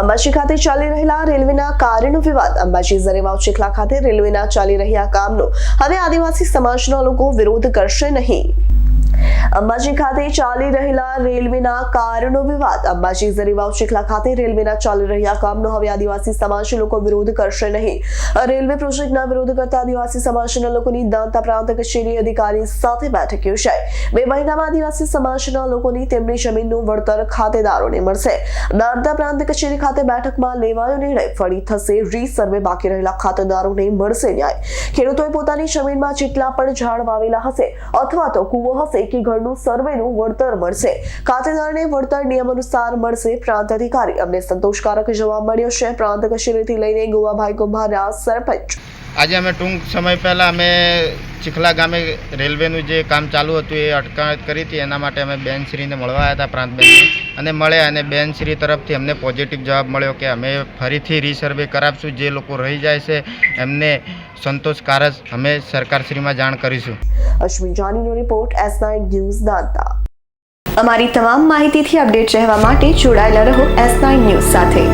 અંબાજી ખાતે ચાલી રહેલા રેલવેના કાર્યનો વિવાદ. અંબાજી ઝરેવાવ ચેખલા ખાતે રેલવેના ચાલી રહ્યા કામનો. હવે આદિવાસી સમાજના લોકો વિરોધ કરશે નહીં. અંબાજી ખાતે ચાલી રહેલા રેલવેના કારનો વિવાદ. અંબાજી ઝરીવાવ ચીખલા ખાતે રેલવેના ચાલી રહ્યા કામનો હવે આદિવાસી સમાજ લોકો વિરોધ કરશે નહીં. રેલવે પ્રોજેક્ટના વિરોધ કરતા આદિવાસી સમાજના લોકોની દાંતા પ્રાંત કચેરી અધિકારી સાથે બેઠક યોજાઈ. બે મહિનામાં આદિવાસી સમાજના લોકોની તેમની જમીનનું વળતર ખાતેદારોને મળશે. દાંતા પ્રાંત કચેરી ખાતે બેઠકમાં લેવાયો નિર્ણય. ફરી થશે રીસર્વે. બાકી રહેલા ખાતેદારોને મળશે ન્યાય. ખેડૂતોએ પોતાની જમીનમાં જેટલા પણ ઝાડ વાવેલા હશે અથવા તો કૂવો હશે કે ઘરનું સર્વેનું વળતર મળશે. ખાતેદારને વળતર નિયમ અનુસાર મળશે પ્રાંત અધિકારી. અમને સંતોષકારક જવાબ મળ્યો છે. પ્રાંત કચેરીથી લઈને ગોવાભાઈ કુંભારા સરપંચ. આજે અમે ટૂંક સમય પહેલાં અમે ચીખલા ગામે રેલવેનું જે કામ ચાલુ હતું એ અટકાયત કરી હતી. એના માટે અમે બેનશ્રીને મળવા આવ્યા હતા, પ્રાંત બેન અને મળ્યા અને બેનશ્રી તરફથી અમને પોઝિટિવ જવાબ મળ્યો કે અમે ફરીથી રીસર્વે કરાવશું. જે લોકો રહી જાય છે, એમને સંતોષકારક અમે સરકારશ્રીમાં જાણ કરીશું. અશ્વિન જાનીનો રિપોર્ટ એસ નાઇન ન્યૂઝ દાતા. અમારી તમામ માહિતીથી અપડેટ રહેવા માટે જોડાયેલા રહો એસ નાઇન ન્યૂઝ સાથે.